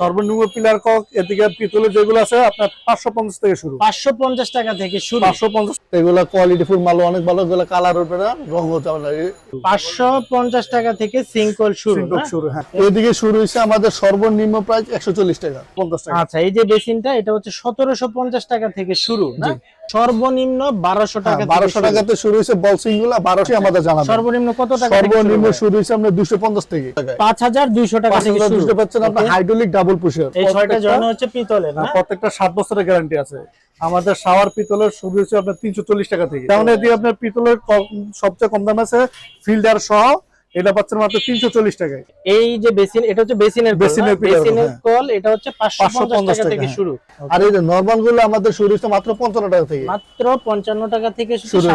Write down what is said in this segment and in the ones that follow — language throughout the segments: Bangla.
সর্বনিম্ন পিলার কক এদিকে পিতলের যেগুলো আছে আপনার পাঁচশো পঞ্চাশ থেকে শুরু। পাঁচশো পঞ্চাশ টাকা থেকে শুরু। পাঁচশো পঞ্চাশ। এগুলো কোয়ালিটি ফুল মাল অনেক ভালো এগুলো কালার উঠবে না রং হচ্ছে পাঁচশো পঞ্চাশ টাকা থেকে সিঙ্কল শুরু শুরু হ্যাঁ। এদিকে শুরু হয়েছে আমাদের সর্বনিম্ন প্রাইস একশো চল্লিশ টাকা পঞ্চাশ টাকা। আচ্ছা এই যে বেসিনটা এটা হচ্ছে সতেরোশো পঞ্চাশ টাকা থেকে শুরু না? সর্বনিম্ন বারোশো টাকা হ্যাঁ, বারোশো টাকাতে শুরু হয়েছে বলসিংগুলা বারোশো আমাদের জানা সর্বনিম্ন কত টাকা সর্বনিম্ন শুরু হয়েছে আপনার দুশো পঞ্চাশ থেকে। পাঁচ হাজার দুইশো টাকা দুশো পাচ্ছেন আপনার? হাইড্রোলিক ডাবল পুষের এই ছয়টা জয়েন হচ্ছে পিতলের না? প্রত্যেকটা সাত বছরের গ্যারান্টি আছে। আমাদের শাওয়ার পিতলের শুরু হচ্ছে আপনার তিনশো চল্লিশ টাকা থেকে। যেমন এদিকে আপনার পিতলের সবচেয়ে কম দাম আছে ফিল্টার সহ এটা পাচ্ছেন মাত্র তিনশো চল্লিশ টাকায়। এই যে বেসিন এটা হচ্ছে বেসিনের বেসিনের বেসিনের হ্যাঁ। কল এটা হচ্ছে পাঁচশো 550 পঞ্চাশ টাকা থেকে হ্যাঁ। শুরু। আর এই যে নর্মালগুলো আমাদের শুরু হচ্ছে মাত্র পঞ্চান্ন টাকা থেকে। মাত্র পঞ্চান্ন টাকা থেকে শুরু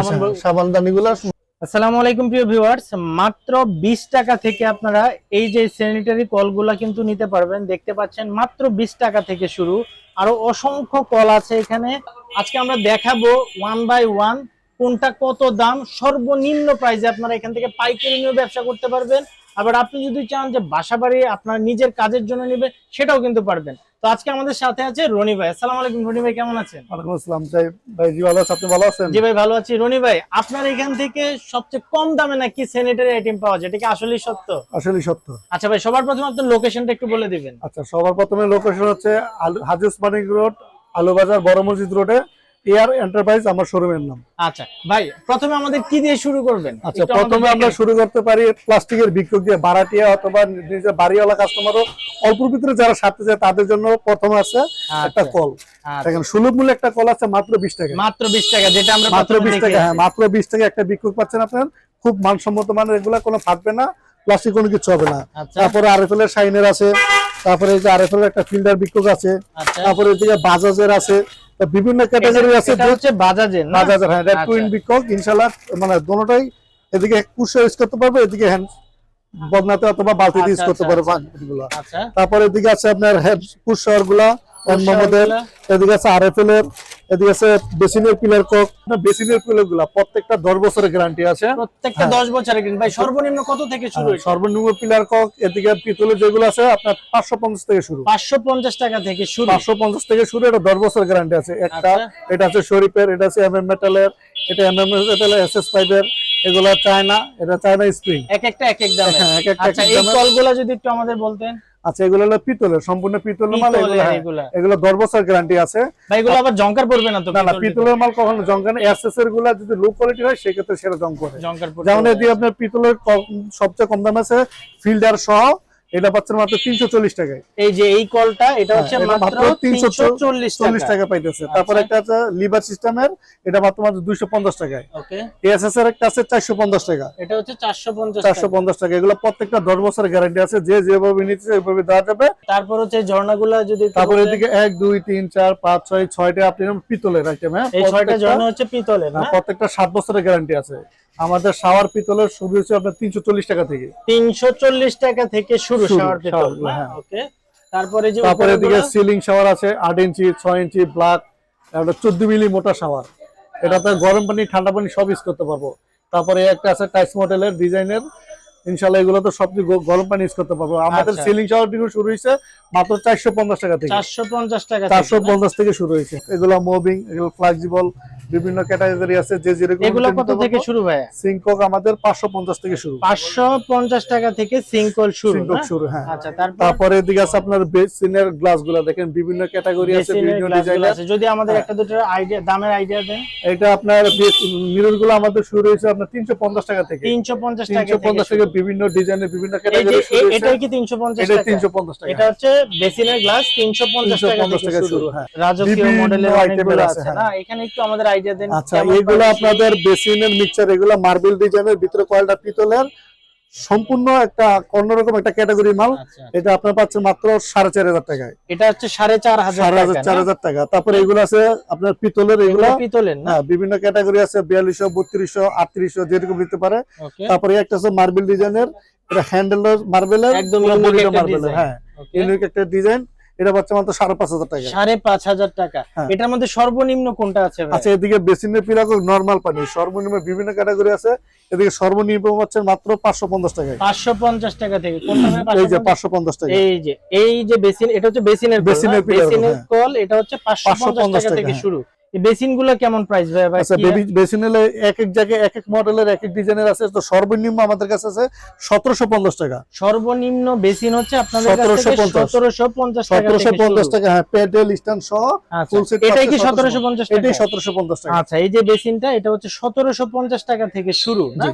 সাবান হচ্ছে আসসালামু আলাইকুম প্রিয় ভিউয়ার্স। মাত্র বিশ টাকা থেকে আপনারা এই যে স্যানিটারি কলগুলা কিন্তু নিতে পারবেন। দেখতে পাচ্ছেন মাত্র বিশ টাকা থেকে শুরু। আরও অসংখ্য কল আছে এখানে। আজকে আমরা দেখাবো ওয়ান বাই ওয়ান কোনটা কত দাম, সর্বনিম্ন প্রাইসে আপনারা এখান থেকে পাইকারি নিয়ে ব্যবসা করতে পারবেন। আবার আপনি যদি চান যে বাসা বাড়ি আপনার নিজের কাজের জন্য নেবে সেটাও কিন্তু পারবেন। তো আজকে আমাদের সাথে আছে রনি ভাই। আসসালামু আলাইকুম রনি ভাই কেমন আছেন? ওয়ালাইকুম আসসালাম। ভাই জি ভালো আছেন? আপনি ভালো আছেন? জি ভাই ভালো আছি। রনি ভাই আপনার এখান থেকে সবচেয়ে কম দামে নাকি স্যানিটারি আইটেম পাওয়া যায়? এটা কি আসলেই সত্য? আসলে সত্য। আচ্ছা ভাই সবার প্রথমে আপনার লোকেশনটা একটু বলে দিবেন। আচ্ছা সবার প্রথমে লোকেশন হচ্ছে আলু- হাজি উসমানী রোড আলুবাজার বড় মসজিদ রোডে। এয়ার এন্টারপ্রাইজ আমার শোরুমের নাম। আচ্ছা ভাই প্রথমে আমাদের কি দিয়ে শুরু করবেন? আচ্ছা প্রথমে আমরা শুরু করতে পারি প্লাস্টিকের বিক্ষোভ দিয়ে ভাড়াটিয়া অথবা নিজের বাড়িওয়ালা কাস্টমারও অল্প ভিতরে যারা সাথে যায় তাদের জন্য প্রথমে আছে একটা আচ্ছা, কল। আচ্ছা। দেখেন সুলভ মূল্যে একটা কল আছে মাত্র বিশ টাকা। মাত্র বিশ টাকা যেটা আমরা মাত্র বিশ টাকা হ্যাঁ মাত্র বিশ টাকা একটা বিক্ষোভ পাচ্ছেন আপনার। খুব মানসম্মত মানের এগুলা কোনো ফাটবে না। প্লাস্টিক কোনো কিছু হবে না। আচ্ছা। তারপরে আরএফএল এর শাইনের আছে। তারপরে এই যে আরএফএল এর একটা ফিল্ডার বিক্ষোভ আছে আচ্ছা তারপরে এদিকে বাজাজের আছে বিভিন্ন ক্যাটাগরি আছে হচ্ছে বাজাজের বাজাজের হ্যাঁ আচ্ছা। টুইন বিক্ষোভ ইনশাল্লাহ মানে দোনোটাই এদিকে কুশো ইউজ করতে পারবে এদিকে হ্যান্ড বদনাতে অথবা বালতিতে ইউজ আচ্ছা, করতে আচ্ছা, পারবে আচ্ছা। আচ্ছা তারপরে এদিকে আছে আপনার হেড কুশারগুলা। এদিকে আছে আরএফএল এর এদিকে আছে বেসিনের পিলার কক। বেসিনের পিলারগুলা প্রত্যেকটা দশ বছরের গ্যারান্টি আছে। প্রত্যেকটা দশ বছরের ভাই সর্বনিম্ন কত থেকে শুরু হ্যাঁ, সর্বনিম্ন পিলার কক এদিকে পিতলের যেগুলো আছে আপনার পাঁচশো পঞ্চাশ থেকে শুরু। পাঁচশো পঞ্চাশ টাকা থেকে শুরু। পাঁচশো পঞ্চাশ থেকে শুরু এটা দশ বছর গ্যারান্টি আছে। একটা আচ্ছা। এটা আছে শরীফের এটা আছে এম এম মেটালের এটা এম এম মেটালের এস এস ফাইভের এগুলো চায়না এটা চায়না স্প্রিং এক একটা এক এক দামে। হ্যাঁ, আচ্ছা এই কলগুলা যদি একটু আমাদের বলতেন। আচ্ছা এগুলো হলো পিতলের সম্পূর্ণ পিতলের মাল এগুলো হ্যাঁ, এগুলো। দশ বছর গ্যারান্টি আছে। ভাই এগুলো আবার জংকার পড়বে না তো না না পিতলের মাল কখনো জংকার না এস এরগুলা যদি লো কোয়ালিটি হয় সেক্ষেত্রে সেটা জং করে। পড়বে। যেমন এদিকে আপনার পিতলের সবচেয়ে কম দাম আছে ফিল্ডার সহ এটা পাচ্ছেন মাত্র তিনশো চল্লিশ টাকায়। এই যে এই কলটা এটা হচ্ছে হ্যাঁ, মাত্র মাত্র তিনশো চল্লিশ টাকা। পাইতেছে। তারপর একটা আছে লিভার সিস্টেমের এটা মাত্র মাত্র দুইশো পঞ্চাশ টাকায়। ওকে। এএসএস এর একটা আছে চারশো পঞ্চাশ টাকা। এটা হচ্ছে চারশো পঞ্চাশ চারশো পঞ্চাশ টাকা। এগুলো প্রত্যেকটা দশ বছরের গ্যারান্টি আছে। যে যেভাবে নিচ্ছে ওইভাবে দেওয়া যাবে। তারপর হচ্ছে ঝর্ণাগুলা যদি তারপরে। এদিকে এক দুই তিন চার পাঁচ ছয় ছয়টা আপনি পিতলের আইটেম হ্যাঁ? এই ছয়টা ঝর্ণা হচ্ছে পিতলের না? প্রত্যেকটা সাত বছরের গ্যারান্টি আছে। আমাদের শাওয়ার পিতলের শুরু হচ্ছে আপনার তিনশো চল্লিশ টাকা থেকে। তিনশো চল্লিশ টাকা থেকে শুরু শাওয়ার পিতল হ্যাঁ। ওকে তারপরে যে তারপরে এদিকে সিলিং শাওয়ার আছে আট ইঞ্চি ছয় ইঞ্চি ব্ল্যাক একটা চোদ্দ মিলি মোটা শাওয়ার এটাতে গরম পানি ঠান্ডা পানি সব ইউজ করতে পারব। তারপরে একটা আছে টাইস মডেলের ডিজাইনের ইনশাল্লাহ এগুলো তো সব গরম পানি ইউজ করতে পারব। আমাদের আচ্ছা। সিলিং শাওয়ার থেকে শুরু হয়েছে মাত্র চারশো পঞ্চাশ টাকা থেকে। চারশো পঞ্চাশ টাকা চারশো পঞ্চাশ থেকে শুরু হয়েছে। এগুলো মুভিং এগুলো ফ্লেক্সিবল বিভিন্ন ক্যাটাগরি আছে যে যেরকম এগুলো কত থেকে শুরু ভাই সিংকক আমাদের পাঁচশো পঞ্চাশ থেকে শুরু। পাঁচশো পঞ্চাশ টাকা থেকে সিঙ্কল শুরু সিংকক শুরু হ্যাঁ। আচ্ছা তারপরে? এদিকে আছে আপনার বেসিনের গ্লাসগুলা দেখেন বিভিন্ন ক্যাটাগরি আছে বিভিন্ন গ্লাসগুলো ডিজাইনের আছে। যদি আমাদের হ্যাঁ। একটা দুটো আইডিয়া দামের আইডিয়া দেন। এটা আপনার মিররগুলো আমাদের শুরু হয়েছে আপনার তিনশো পঞ্চাশ টাকা থেকে। তিনশো পঞ্চাশ টাকা তিনশো পঞ্চাশ থেকে থেকে বিভিন্ন ডিজাইনের বিভিন্ন ক্যাটাগরি কি এটা টাকা? হচ্ছে বেসিনের গ্লাস তিনশো পঞ্চাশ টাকা থেকে শুরু। হ্যাঁ। রাজকীয় মডেলের অনেকগুলো আছে না হ্যাঁ। এখানে একটু আমাদের আইডিয়া দেন আচ্ছা এগুলো আপনাদের বেসিনের মিক্সার এগুলো মার্বেল ডিজাইনের ভিতরে কয়েলটা পিতলের সম্পূর্ণ একটা অন্যরকম একটা ক্যাটাগরি মাল। আচ্ছা। এটা আপনার পাচ্ছেন মাত্র সাড়ে চার হাজার টাকায়। এটা হচ্ছে সাড়ে চার হাজার চার হাজার টাকা। তারপরে এগুলো আছে আপনার পিতলের এগুলো। পিতলের হ্যাঁ বিভিন্ন ক্যাটাগরি আছে বিয়াল্লিশশো বত্রিশশো আটত্রিশশো যেরকম দিতে পারে। তারপরে একটা আছে মার্বেল ডিজাইনের এটা হ্যান্ডেল মার্বেলের একদম মার্বেলের। হ্যাঁ ইউনিক একটা ডিজাইন এটা পাচ্ছে মাত্র সাড়ে পাঁচ হাজার টাকা। সাড়ে পাঁচ হাজার টাকা। হ্যাঁ। এটার মধ্যে সর্বনিম্ন কোনটা আছে আচ্ছা এদিকে বেসিনের পিরাক নর্মাল পানি। সর্বনিম্ন বিভিন্ন ক্যাটাগরি আছে। এদিকে সর্বনিম্ন পাচ্ছেন মাত্র পাঁচশো পঞ্চাশ টাকা। পাঁচশো পঞ্চাশ টাকা থেকে। এই যে পাঁচশো পঞ্চাশ টাকা। এই যে এই যে বেসিন এটা হচ্ছে বেসিনের বেসিনের হ্যাঁ। কল এটা হচ্ছে পাঁচশো পঞ্চাশ টাকা টাকা, থেকে হ্যাঁ। শুরু। এই বেসিনগুলো কেমন প্রাইস ভাই আচ্ছা কি- বেবি এক এক জায়গায় এক এক মডেলের এক এক ডিজাইনের আছে। তো সর্বনিম্ন আমাদের কাছে আছে সতেরোশো পঞ্চাশ টাকা। সর্বনিম্ন বেসিন হচ্ছে আপনাদের কাছ 1750 থেকে সতেরোশো পঞ্চাশ। টাকা সতেরোশো থেকে পঞ্চাশ শুরু। টাকা হ্যাঁ স্ট্যান্ড সহ আচ্ছা ফুল সেট কি টাকা? এটাই আচ্ছা এই যে বেসিনটা এটা হচ্ছে সতেরোশো পঞ্চাশ টাকা থেকে শুরু না? জি।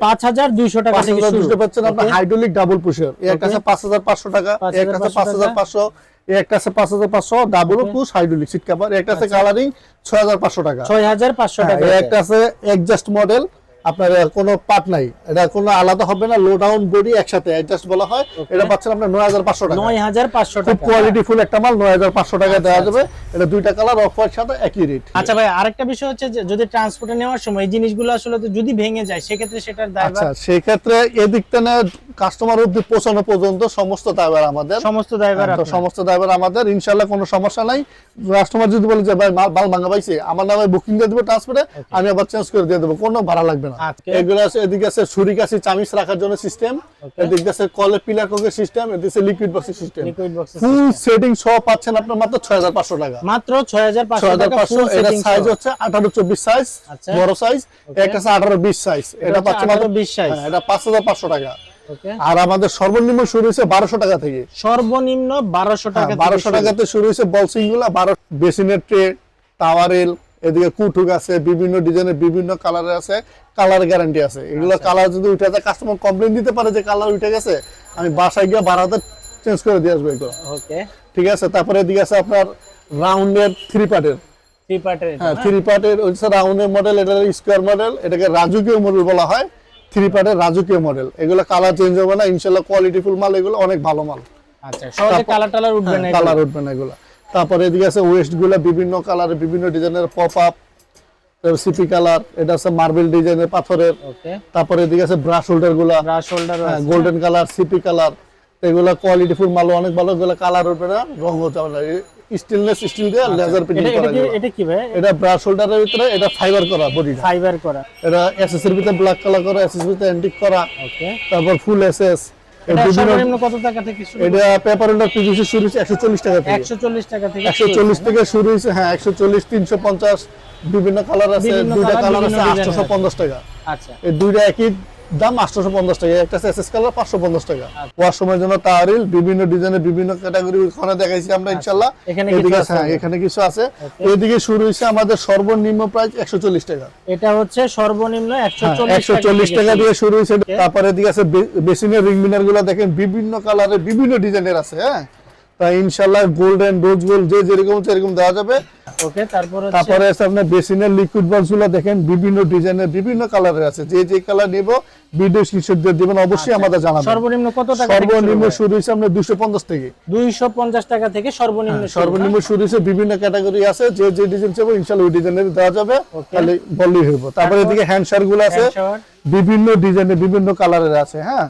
পাঁচ হাজার দুইশো টাকা পাঁচ থেকে শুরু পাচ্ছেন আপনার? হাইড্রোলিক ডাবল পুশের এর. কাছে টাকা এর কাছে 5,500 এর কাছে পাঁচ হাজার পাঁচশো double. Push hydraulic seat cover একটা আচ্ছা। কালারিং ছয় হাজার পাঁচশো টাকা ছয় হাজার পাঁচশো হ্যাঁ, টাকা একটা আছে অ্যাডজাস্ট মডেল আপনার কোনো পার্ট নাই। এটা কোনো আলাদা হবে না লো ডাউন বডি একসাথে অ্যাডজাস্ট বলা হয়। এটা পাচ্ছেন আপনার নয় হাজার পাঁচশো টাকা। নয় হাজার পাঁচশো টাকা। কোয়ালিটি ফুল একটা মাল নয় হাজার পাঁচশো টাকা দেওয়া আচ্ছা, যাবে। এটা দুইটা কালার অফ হোয়াইট সাথে একই রেট আচ্ছা ভাই আরেকটা বিষয় হচ্ছে যে যদি ট্রান্সপোর্টে নেওয়ার সময় এই জিনিসগুলো আসলে তো যদি ভেঙে যায় সেক্ষেত্রে সেটার দায়ভার আচ্ছা সেই ক্ষেত্রে এদিক থেকে কাস্টমার অব্দি পৌঁছানো পর্যন্ত সমস্ত দায়ভার আমাদের। সমস্ত দায়ভার সমস্ত ড্রাইভার আমাদের। ইনশাল্লাহ কোনো সমস্যা নাই। কাস্টমার যদি বলে যে ভাই মাল মাল ভাঙা পাইছে আমার নামে বুকিং দিয়ে দেবো ট্রান্সপোর্টে আমি আবার চেঞ্জ করে দিয়ে দেবো। কোনো ভাড়া লাগবে না। এগুলো আছে এদিকে আছে ছুরি চামিচ রাখার জন্য সিস্টেম এদিকে আছে কলের পিলার কোকের সিস্টেম এদিকে লিকুইড বক্সের system liquid box full setting সহ পাচ্ছেন আপনার মাত্র ছয় হাজার পাঁচশো টাকা। মাত্র টাকা ফুল এটা সাইজ হচ্ছে আঠারো চব্বিশ সাইজ। বড় সাইজ আছে আঠারো বিশ সাইজ এটা মাত্র 18 20 size। হ্যাঁ, এটা পাঁচ হাজার পাঁচশো টাকা। আর আমাদের সর্বনিম্ন শুরু হয়েছে বারোশো টাকা থেকে। সর্বনিম্ন বারোশো টাকা হ্যাঁ, বারোশো শুরু। টাকাতে শুরু হয়েছে বলসিংগুলা বারো বেসিনের ট্রে টাওয়ারেল এদিকে কুটুক আছে বিভিন্ন ডিজাইনের বিভিন্ন কালারের আছে কালার গ্যারান্টি আছে। এগুলো আচ্ছা। কালার যদি উঠে যায় কাস্টমার কমপ্লেন দিতে পারে যে কালার উঠে গেছে আমি বাসায় গিয়ে বারাতে চেঞ্জ করে দিয়ে আসব এগুলো। ওকে। ঠিক আছে? তারপরে এদিকে আছে আপনার রাউন্ডের থ্রি পার্টের থ্রি পার্টের হ্যাঁ থ্রি পার্টের হচ্ছে রাউন্ডের মডেল এটা স্কোয়ার মডেল এটাকে রাজকীয় মডেল বলা হয়। থ্রি পার্টের রাজকীয় মডেল এগুলো কালার চেঞ্জ হবে না ইনশাল্লাহ কোয়ালিটি ফুল মাল এগুলো অনেক ভালো মাল। আচ্ছা সহজে কালার টালার উঠবে না কালার উঠবে না এগুলো। তারপরে এদিকে আছে ওয়েস্টগুলা বিভিন্ন কালারের বিভিন্ন ডিজাইনের পপ আপ সিপি কালার এটা আছে মার্বেল ডিজাইনের পাথরের। তারপরে এদিকে আছে brush হোল্ডারগুলা। Brush holder golden colour CP colour এগুলা কোয়ালিটি ফুল মাল অনেক ভালো এগুলো কালার উঠবে না রং হতে না স্টেনলেস স্টিল দিয়ে লেজার প্রিন্টিং এটা এটা করা এগুলো। এটা কি ভাই? এটা ব্রাশ হোল্ডারের ভিতরে এটা ফাইবার করা বডিটা ফাইবার করা। এটা এসএস এর ভিতরে ব্ল্যাক কালার করা এসএস ভিতরে অ্যান্টিক করা। ওকে তারপর ফুল এসএস কত টাকা থেকে শুরু এটা পেপার হোল্ডার পিভিসি শুরু হচ্ছে একশো চল্লিশ টাকা থেকে। একশো চল্লিশ টাকা থেকে একশো শুরু চল্লিশ হচ্ছে, থেকে শুরু হয়েছে হ্যাঁ একশো চল্লিশ তিনশো পঞ্চাশ বিভিন্ন কালার আছে দুইটা কালার আছে design আটশোশো আছে। পঞ্চাশ টাকা। আচ্ছা। এই দুইটা একই দাম আটশোশো পঞ্চাশ টাকা একটা এস এস কালার পাঁচশো পঞ্চাশ টাকা। আচ্ছা। ওয়াশরুমের জন্য তারিল বিভিন্ন ডিজাইনের বিভিন্ন ক্যাটাগরি ওখানে দেখাইছি আমরা ইনশাল্লাহ এখানে কিছু এদিকে আছে? হ্যাঁ এখানে কিছু আছে। এদিকে শুরু হয়েছে আমাদের সর্বনিম্ন প্রাইস একশো চল্লিশ টাকা। এটা হচ্ছে সর্বনিম্ন একশো হ্যাঁ, চল্লিশ টাকা দিয়ে শুরু হয়েছে তারপরে এদিকে আছে বেসিনের রিং মিনারগুলো দেখেন বিভিন্ন কালারের বিভিন্ন ডিজাইনের আছে হ্যাঁ। তাই ইনশাল্লাহ গোল্ডেন রোজ গোল্ড যে যেরকম এরকম দেওয়া যাবে। ওকে তারপর তারপরে আপনার বেসিনের লিকুইড দেখেন বিভিন্ন ডিজাইনের বিভিন্ন কালারের আছে। যে যে কালার নিব ভিডিও দিবেন অবশ্যই আমাদের জানাবেন। সর্বনিম্ন কত টাকা সর্বনিম্ন শুরু আপনার দুশো পঞ্চাশ থেকে। দুইশো পঞ্চাশ টাকা থেকে সর্বনিম্ন সর্বনিম্ন শুরু হয়েছে বিভিন্ন ক্যাটাগরি আছে যে যে ডিজাইন চাইব ইনশাল্লাহ ওই ডিজাইনের দেওয়া যাবে। তাহলে বললেই তারপরে এদিকে হ্যান্ড শার্টগুলো আছে বিভিন্ন ডিজাইনের বিভিন্ন কালারের আছে হ্যাঁ.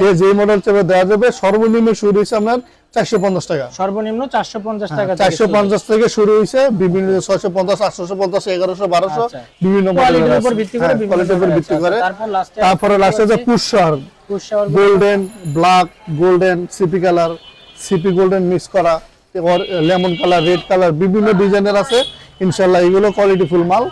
যে যে মডেল চাইবে দেওয়া যাবে সর্বনিম্ন শুরু হয়েছে আপনার চারশো পঞ্চাশ টাকা। সর্বনিম্ন চারশো পঞ্চাশ টাকা থেকে চারশো। পঞ্চাশ থেকে শুরু হয়েছে বিভিন্ন ছয়শো পঞ্চাশ আটশো পঞ্চাশ এগারোশো বারোশো আচ্ছা। বিভিন্ন কোয়ালিটির উপর ভিত্তি করে হ্যাঁ, ভিত্তি করে। তারপর লাস্টে তারপরে লাস্টে যে পুষ্যার golden black golden CP colour CP golden mix করা লেমন কালার রেড কালার বিভিন্ন ডিজাইনের আছে। ইনশাল্লাহ এগুলো কোয়ালিটি ফুল মাল।